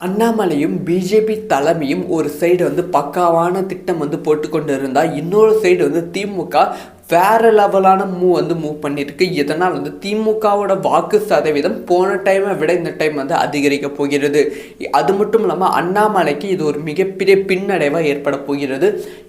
அண்ணாமலையும் பிஜேபி தலைமையும் ஒரு சைடு வந்து பக்காவான திட்டம் வந்து போட்டுக்கொண்டு இருந்தால் இன்னொரு சைடு வந்து திமுக வேற லெவலான மூவ் வந்து மூவ் பண்ணியிருக்கு. இதனால் வந்து திமுகவோட வாக்கு சதவீதம் போன டைமை விட இந்த டைம் வந்து அதிகரிக்க போகிறது. அது மட்டும் இல்லாமல் அண்ணாமலைக்கு இது ஒரு மிகப்பெரிய பின்னடைவாக ஏற்பட போகிறது.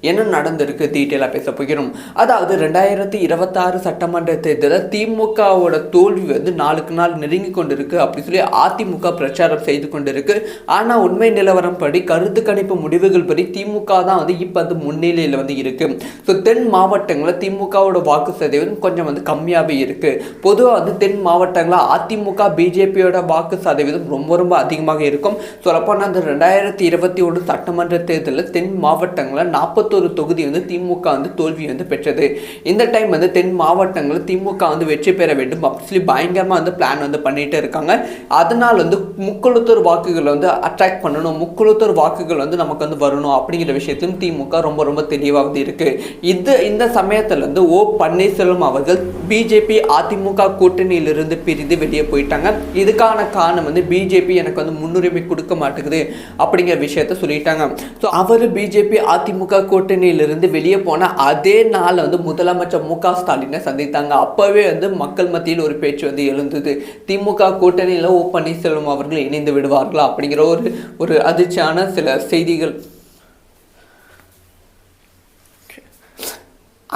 என்ன நடந்திருக்கு? டீட்டெயிலாக பேச போகிறோம். அதாவது ரெண்டாயிரத்தி இருபத்தாறு சட்டமன்ற தேர்தலில் திமுகவோட தோல்வி வந்து நாளுக்கு நாள் நெருங்கி கொண்டிருக்கு அப்படி சொல்லி அதிமுக பிரச்சாரம் செய்து கொண்டிருக்கு. ஆனால் உண்மை நிலவரம் படி கருத்து கணிப்பு முடிவுகள் படி திமுக தான் வந்து இப்போ வந்து முன்னிலையில் வந்து இருக்குது ஸோ தென் மாவட்டங்களில் திமுக திமுகவோட வாக்கு சதவீதம் கொஞ்சம் வந்து கம்மியாகவே இருக்குது பொதுவாக வந்து தென் மாவட்டங்களில் அதிமுக பிஜேபியோட வாக்கு சதவீதம் ரொம்ப ரொம்ப அதிகமாக இருக்கும். சொல்லப்போனால் அந்த ரெண்டாயிரத்தி இருபத்தி ஒன்று சட்டமன்ற தேர்தலில் தென் மாவட்டங்களில் நாற்பத்தோரு தொகுதி வந்து திமுக வந்து தோல்வி வந்து பெற்றது. இந்த டைம் வந்து தென் மாவட்டங்களில் திமுக வந்து வெற்றி பெற வேண்டும் அப்படின்னு சொல்லி பயங்கரமாக வந்து பிளான் வந்து பண்ணிகிட்டே இருக்காங்க. அதனால் வந்து முக்குளத்தூர் வாக்குகளை வந்து அட்ராக்ட் பண்ணணும். முக்குளத்தூர் வாக்குகள் வந்து நமக்கு வந்து வரணும் அப்படிங்கிற விஷயத்திலும் திமுக ரொம்ப ரொம்ப தெளிவாக வந்து இருக்குது இது இந்த சமயத்தில் வந்து ஓ பன்னீர்செல்வம் அவர்கள் பிஜேபி அதிமுக கூட்டணியிலிருந்து பிரிந்து வெளியே போயிட்டாங்க. இதுக்கான காரணம் வந்து பிஜேபி எனக்கு வந்து முன்னுரிமை கொடுக்க மாட்டேங்குது அப்படிங்கிற விஷயத்த சொல்லிட்டாங்க. ஸோ அவர் பிஜேபி அதிமுக கூட்டணியிலிருந்து வெளியே போன அதே நாள் வந்து முதலமைச்சர் மு க ஸ்டாலினை சந்தித்தாங்க. அப்போவே வந்து மக்கள் மத்தியில் ஒரு பேச்சு வந்து எழுந்தது. திமுக கூட்டணியில் ஓ பன்னீர்செல்வம் அவர்கள் இணைந்து விடுவார்களா அப்படிங்கிற ஒரு ஒரு அதிர்ச்சியான சில செய்திகள்.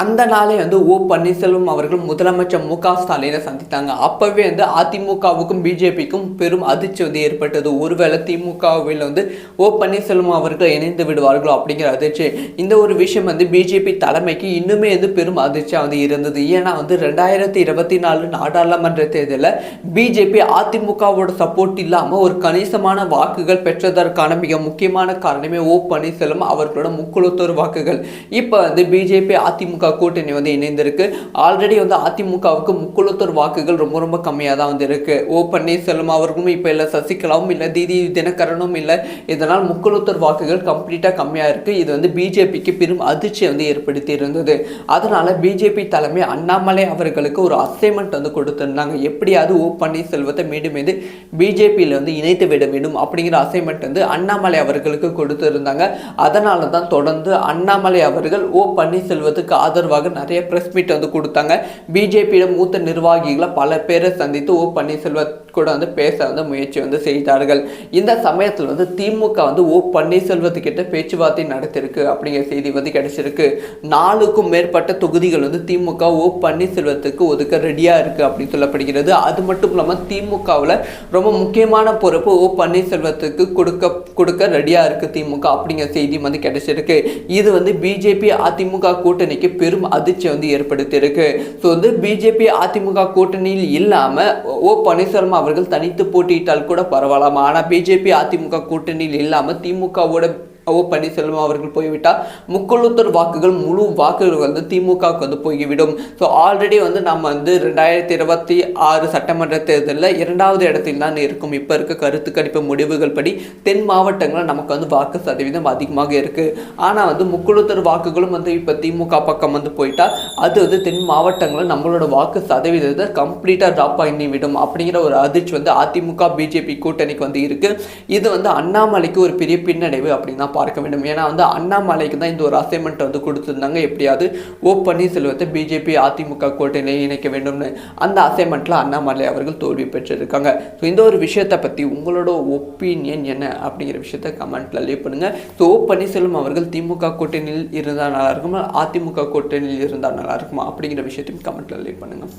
அந்த நாளே வந்து ஓ பன்னீர்செல்வம் அவர்கள் முதலமைச்சர் மு க ஸ்டாலினை சந்தித்தாங்க. அப்போவே வந்து அதிமுகவுக்கும் பிஜேபிக்கும் பெரும் அதிர்ச்சி வந்து ஏற்பட்டது. ஒருவேளை திமுகவில் வந்து ஓ பன்னீர்செல்வம் அவர்கள் இணைந்து விடுவார்களோ அப்படிங்கிற அதிர்ச்சி. இந்த ஒரு விஷயம் வந்து பிஜேபி தலைமைக்கு இன்னுமே வந்து பெரும் அதிர்ச்சியாக வந்து இருந்தது. ஏன்னா வந்து ரெண்டாயிரத்தி இருபத்தி நாலு நாடாளுமன்ற தேர்தலில் பிஜேபி அதிமுகவோட சப்போர்ட் இல்லாமல் ஒரு கணிசமான வாக்குகள் பெற்றதற்கான மிக முக்கியமான காரணமே ஓ பன்னீர்செல்வம் அவர்களோட முக்குளத்தோர் வாக்குகள். இப்போ வந்து பிஜேபி அதிமுக கூட்டணி வந்து இணைந்திருக்கு. ஆல்ரெடி வந்து அதிமுகவுக்கு முக்குளத்தூர் வாக்குகள் ரொம்ப ரொம்ப கம்மியாக தான் வந்து இருக்கு. ஓ பன்னீர்செல்வம் அவர்களும் இப்போ இல்லை சசிகலாவும் இல்லை தீதி தினகரனும் இல்லை. இதனால் முக்குளத்தூர் வாக்குகள் கம்ப்ளீட்டாக கம்மியாக இருக்கு. இது வந்து பிஜேபிக்கு பெரும் அதிர்ச்சியை வந்து ஏற்படுத்தி இருந்தது. அதனால பிஜேபி தலைமை அண்ணாமலை அவர்களுக்கு ஒரு அசைன்மெண்ட் வந்து கொடுத்திருந்தாங்க. எப்படியாவது ஓ பன்னீர்செல்வத்தை மீண்டும் மீது பிஜேபியில் வந்து இணைத்து விட வேண்டும் அப்படிங்கிற அசைன்மெண்ட் வந்து அண்ணாமலை அவர்களுக்கு கொடுத்திருந்தாங்க. அதனால தான் தொடர்ந்து அண்ணாமலை அவர்கள் ஓ பன்னீர்செல்வத்துக்கு ஆதரவாக நிறைய ப்ரெஸ் மீட் வந்து கொடுத்தாங்க. பிஜேபியிடம் மூத்த நிர்வாகிகளை பல பேரை சந்தித்து ஓ பன்னீர்செல்வம் கூட வந்து பேச வந்து முயற்சி வந்து செய்தார்கள். இந்த சமயத்தில் வந்து திமுக வந்து ஓ பன்னீர்செல்வத்துக்கிட்ட பேச்சுவார்த்தை நடத்திருக்கு அப்படிங்கிற செய்தி வந்து கிடைச்சிருக்கு. நாலுக்கும் மேற்பட்ட தொகுதிகள் வந்து திமுக ஓ பன்னீர்செல்வத்துக்கு ஒதுக்க ரெடியாக இருக்குது அப்படின்னு சொல்லப்படுகிறது. அது மட்டும் இல்லாமல் திமுகவில் ரொம்ப முக்கியமான பொறுப்பு ஓ பன்னீர்செல்வத்துக்கு கொடுக்க கொடுக்க ரெடியாக இருக்குது திமுக அப்படிங்கிற செய்தி வந்து கிடைச்சிருக்கு. இது வந்து பிஜேபி அதிமுக கூட்டணிக்கு பெரும் அதிர்ச்சி வந்து ஏற்படுத்தியிருக்கு. ஸோ வந்து பிஜேபி அதிமுக கூட்டணியில் இல்லாமல் ஓ பன்னீர்செல்வம் அவர்கள் தனித்து போட்டியிட்டால் கூட பரவாயில்லாம ஆனால் பிஜேபி அதிமுக கூட்டணியில் இல்லாமல் திமுகவோட ஓ பன்னீர்செல்வம் அவர்கள் போய்விட்டால் முக்குளத்தூர் வாக்குகள் முழு வாக்குகள் வந்து திமுகவுக்கு வந்து போய்விடும். ஸோ ஆல்ரெடி வந்து நம்ம வந்து ரெண்டாயிரத்தி இருபத்தி ஆறு சட்டமன்ற தேர்தலில் இரண்டாவது இடத்தில் தான் இருக்கும். இப்போ இருக்க கருத்து கணிப்பு முடிவுகள் படி தென் மாவட்டங்களில் நமக்கு வந்து வாக்கு சதவீதம் அதிகமாக இருக்குது ஆனால் வந்து முக்குளத்தூர் வாக்குகளும் வந்து இப்போ திமுக பக்கம் வந்து போயிட்டால் அது வந்து தென் மாவட்டங்களில் நம்மளோட வாக்கு சதவீதத்தை கம்ப்ளீட்டாக ட்ராப் பண்ணி விடும் அப்படிங்கிற ஒரு அதிர்ச்சி வந்து அதிமுக பிஜேபி கூட்டணிக்கு வந்து இருக்குது இது வந்து அண்ணாமலைக்கு ஒரு பெரிய பின்னடைவு அப்படின்னு பார்க்க வேண்டும். ஏன்னா வந்து அண்ணாமலைக்கு தான் இந்த ஒரு அசைன்மெண்ட் வந்து கொடுத்துருந்தாங்க. எப்படியாவது ஓ பன்னீர்செல்வத்தை பிஜேபி அதிமுக கூட்டணியை இணைக்க வேண்டும்னு அந்த அசைன்மெண்ட்டில் அண்ணாமலை அவர்கள் தோல்வி பெற்றிருக்காங்க. ஸோ இந்த ஒரு விஷயத்தை பற்றி உங்களோட ஒப்பீனியன் என்ன அப்படிங்கிற விஷயத்த கமெண்ட்டில் லீவ் பண்ணுங்கள் ஸோ ஓ பன்னீர்செல்வம் அவர்கள் திமுக கூட்டணியில் இருந்தால் நல்லா இருக்குமா? அதிமுக கூட்டணியில் இருந்தால் நல்லா இருக்குமா? அப்படிங்கிற விஷயத்தையும் கமெண்ட்டில் லீவ் பண்ணுங்கள்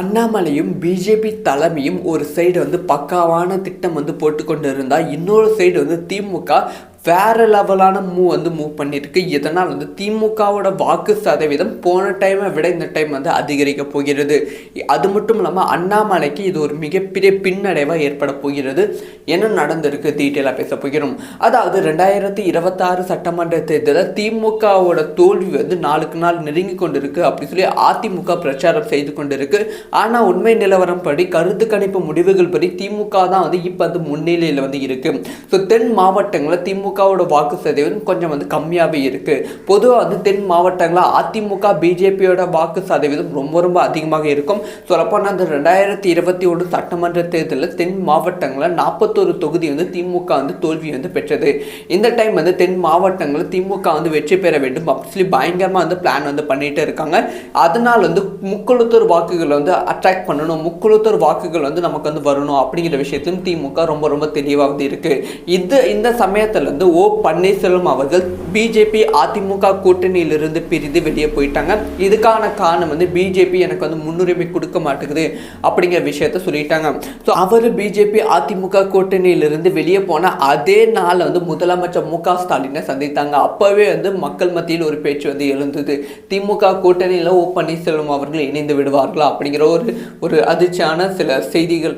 அண்ணாமலையும் பிஜேபி தலைமையும் ஒரு சைடு வந்து பக்காவான திட்டம் வந்து போட்டுக்கொண்டு இருந்தால் இன்னொரு சைடு வந்து திமுக வேற லெவலான மூவ் வந்து மூவ் பண்ணியிருக்கு இதனால் வந்து திமுகவோட வாக்கு சதவீதம் போன டைமை விட இந்த டைம் வந்து அதிகரிக்க போகிறது. அது மட்டும் இல்லாமல் அண்ணாமலைக்கு இது ஒரு மிகப்பெரிய பின்னடைவாக ஏற்பட போகிறது என்ன நடந்திருக்கு. டீட்டெயிலாக பேச போகிறோம். அதாவது ரெண்டாயிரத்தி இருபத்தாறு சட்டமன்ற தேர்தலில் திமுகவோட தோல்வி வந்து நாளுக்கு நாள் நெருங்கி கொண்டிருக்கு அப்படி சொல்லி அதிமுக பிரச்சாரம் செய்து கொண்டிருக்கு. ஆனால் உண்மை நிலவரம் படி கருத்து கணிப்பு முடிவுகள் படி திமுக தான் வந்து இப்போ வந்து முன்னிலையில் வந்து இருக்குது ஸோ தென் மாவட்டங்களில் திமுக திமுகவோட வாக்கு சதவீதம் கொஞ்சம் வந்து கம்மியாகவே இருக்குது பொதுவாக வந்து தென் மாவட்டங்களில் அதிமுக பிஜேபியோட வாக்கு சதவீதம் ரொம்ப ரொம்ப அதிகமாக இருக்கும். சொல்லப்போனால் அந்த ரெண்டாயிரத்தி இருபத்தி ஒன்று சட்டமன்ற தேர்தலில் தென் மாவட்டங்களில் நாற்பத்தோரு தொகுதி வந்து திமுக வந்து தோல்வி வந்து பெற்றது. இந்த டைம் வந்து தென் மாவட்டங்களில் திமுக வந்து வெற்றி பெற வேண்டும் அப்படின்னு சொல்லி பயங்கரமாக வந்து பிளான் வந்து பண்ணிகிட்டு இருக்காங்க. அதனால் வந்து முக்குளத்தூர் வாக்குகளை வந்து அட்ராக்ட் பண்ணணும். முக்குளத்தூர் வாக்குகள் வந்து நமக்கு வந்து வரணும் அப்படிங்கிற விஷயத்தையும் திமுக ரொம்ப ரொம்ப தெளிவாக வந்து இருக்குது இது இந்த சமயத்தில் வந்து ஓ பன்னீர்செல்வம் அவர்கள் பிஜேபி அதிமுக கூட்டணியிலிருந்து பிரிந்து வெளியே போயிட்டாங்க. இதுக்கான காரணம் வந்து பிஜேபி எனக்கு வந்து முன்னுரிமை கொடுக்க மாட்டேங்குது அப்படிங்கிற விஷயத்த சொல்லிட்டாங்க. ஸோ அவர் பிஜேபி அதிமுக கூட்டணியிலிருந்து வெளியே போன அதே நாள் வந்து முதலமைச்சர் மு க ஸ்டாலினை சந்தித்தாங்க. அப்போவே வந்து மக்கள் மத்தியில் ஒரு பேச்சு வந்து எழுந்தது. திமுக கூட்டணியில் ஓ பன்னீர்செல்வம் அவர்கள் இணைந்து விடுவார்களா அப்படிங்கிற ஒரு ஒரு அதிர்ச்சியான சில செய்திகள்.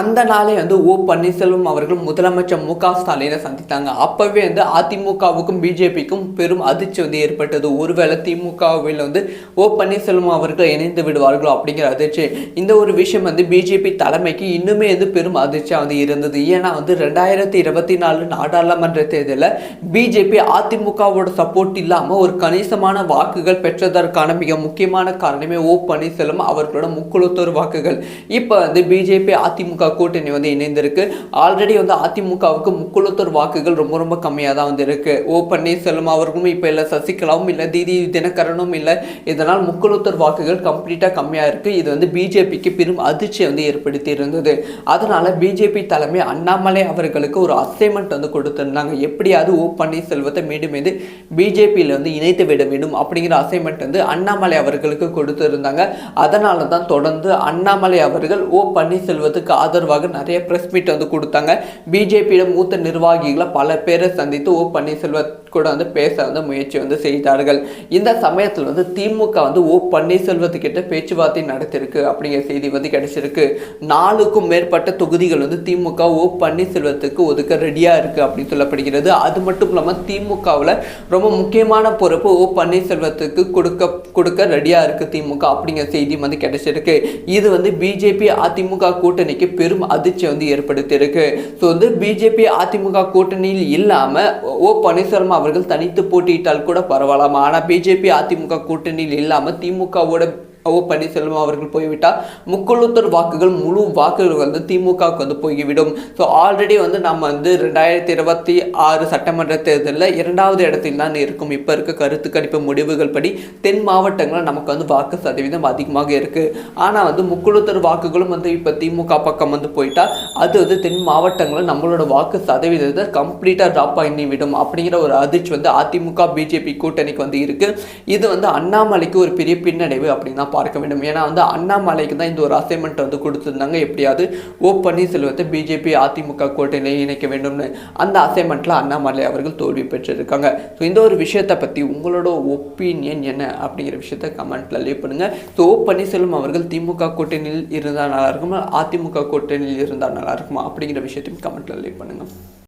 அந்த நாளே வந்து ஓ பன்னீர்செல்வம் அவர்கள் முதலமைச்சர் மு க ஸ்டாலினை சந்தித்தாங்க. அப்போவே வந்து அதிமுகவுக்கும் பிஜேபிக்கும் பெரும் அதிர்ச்சி வந்து ஏற்பட்டது. ஒருவேளை திமுகவில் வந்து ஓ பன்னீர்செல்வம் அவர்கள் இணைந்து விடுவார்களோ அப்படிங்கிற அதிர்ச்சி. இந்த ஒரு விஷயம் வந்து பிஜேபி தலைமைக்கு இன்னுமே வந்து பெரும் அதிர்ச்சியாக வந்து இருந்தது. ஏன்னா வந்து ரெண்டாயிரத்தி இருபத்தி நாலு நாடாளுமன்ற தேர்தலில் பிஜேபி அதிமுகவோட சப்போர்ட் இல்லாமல் ஒரு கணிசமான வாக்குகள் பெற்றதற்கான மிக முக்கியமான காரணமே ஓ பன்னீர்செல்வம் அவர்களோட முக்குளத்தோர் வாக்குகள். இப்போ வந்து பிஜேபி அதிமுக கூட்டணி வந்து இணைந்திருக்கு. ஆல்ரெடி வந்து அதிமுகவுக்கு முக்குளத்தூர் வாக்குகள் ரொம்ப ரொம்ப கம்மியாக தான் வந்து இருக்கு ஓ பன்னீர்செல்வம் அவர்களும் இப்போ இல்லை சசிகலாவும் இல்லை தீதி தினகரனும் இல்லை. இதனால் முக்குளத்தூர் வாக்குகள் கம்ப்ளீட்டாக கம்மியாக இருக்கு. இது வந்து பிஜேபிக்கு பெரும் அதிர்ச்சியை வந்து ஏற்படுத்தி இருந்தது அதனால பிஜேபி தலைமை அண்ணாமலை அவர்களுக்கு ஒரு அசைன்மெண்ட் வந்து கொடுத்திருந்தாங்க. எப்படியாவது ஓ பன்னீர்செல்வத்தை மீண்டும் மீது பிஜேபியில் வந்து இணைத்து விட வேண்டும் அப்படிங்கிற அசைன்மெண்ட் வந்து அண்ணாமலை அவர்களுக்கு கொடுத்திருந்தாங்க. அதனால தான் தொடர்ந்து அண்ணாமலை அவர்கள் ஓ பன்னீர்செல்வத்துக்கு ஆதரவாக நிறைய ப்ரெஸ் மீட் வந்து கொடுத்தாங்க. பிஜேபியிடம் மூத்த நிர்வாகிகளை பல பேரை சந்தித்து ஓ பன்னீர்செல்வம் கூட வந்து பேச வந்து முயற்சி வந்து செய்தார்கள். இந்த சமயத்தில் வந்து திமுக வந்து ஓ பன்னீர்செல்வத்துக்கிட்ட பேச்சுவார்த்தை நடத்திருக்கு அப்படிங்கிற செய்தி வந்து கிடைச்சிருக்கு. நாலுக்கும் மேற்பட்ட தொகுதிகள் வந்து திமுக ஓ பன்னீர்செல்வத்துக்கு ஒதுக்க ரெடியாக இருக்குது அப்படின்னு சொல்லப்படுகிறது. அது மட்டும் இல்லாமல் திமுகவில் ரொம்ப முக்கியமான பொறுப்பு ஓ பன்னீர்செல்வத்துக்கு கொடுக்க கொடுக்க ரெடியாக இருக்குது திமுக அப்படிங்கிற செய்தி வந்து கிடைச்சிருக்கு. இது வந்து பிஜேபி அதிமுக கூட்டணிக்கு பெரும் அதிர்ச்சி வந்து ஏற்படுத்தியிருக்கு. ஸோ வந்து பிஜேபி அதிமுக கூட்டணியில் இல்லாமல் ஓ பன்னீர்செல்வம் அவர்கள் தனித்து போட்டியிட்டால் கூட பரவாயில்லாம ஆனால் பிஜேபி அதிமுக கூட்டணியில் இல்லாமல் திமுகவோட ஓ பன்னீர்செல்வம் அவர்கள் போய்விட்டால் முக்குளத்தூர் வாக்குகள் முழு வாக்குகள் வந்து திமுகவுக்கு வந்து போய்விடும். ஸோ ஆல்ரெடி வந்து நம்ம வந்து ரெண்டாயிரத்தி இருபத்தி ஆறு சட்டமன்ற தேர்தலில் இரண்டாவது இடத்தில் தான் இருக்கும். இப்போ இருக்க கருத்து கணிப்பு முடிவுகள் படி தென் மாவட்டங்களில் நமக்கு வந்து வாக்கு சதவீதம் அதிகமாக இருக்குது ஆனால் வந்து முக்குளத்தூர் வாக்குகளும் வந்து இப்போ திமுக பக்கம் வந்து போயிட்டால் அது வந்து தென் மாவட்டங்களில் நம்மளோட வாக்கு சதவீதத்தை கம்ப்ளீட்டாக ட்ராப் பண்ணி விடும் அப்படிங்கிற ஒரு அதிர்ச்சி வந்து அதிமுக பிஜேபி கூட்டணிக்கு வந்து இருக்குது இது வந்து அண்ணாமலைக்கு ஒரு பெரிய பின்னடைவு அப்படின்னு பார்க்க வேண்டும். ஏன்னா வந்து அண்ணாமலைக்கு தான் இந்த ஒரு அசைன்மெண்ட் வந்து கொடுத்துருந்தாங்க. எப்படியாவது ஓ பன்னீர்செல்வத்தை பிஜேபி அதிமுக கூட்டணியை இணைக்க வேண்டும்னு அந்த அசைன்மெண்ட்டில் அண்ணாமலை அவர்கள் தோல்வி பெற்றிருக்காங்க. ஸோ இந்த ஒரு விஷயத்தை பற்றி உங்களோட ஒப்பீனியன் என்ன அப்படிங்கிற விஷயத்த கமெண்ட்டில் லீவ் பண்ணுங்கள் ஸோ ஓ பன்னீர்செல்வம் அவர்கள் திமுக கூட்டணியில் இருந்தால் நல்லா இருக்குமா? அதிமுக கூட்டணியில் இருந்தால் நல்லா இருக்குமா? அப்படிங்கிற விஷயத்தையும் கமெண்ட்டில் லீவ் பண்ணுங்கள்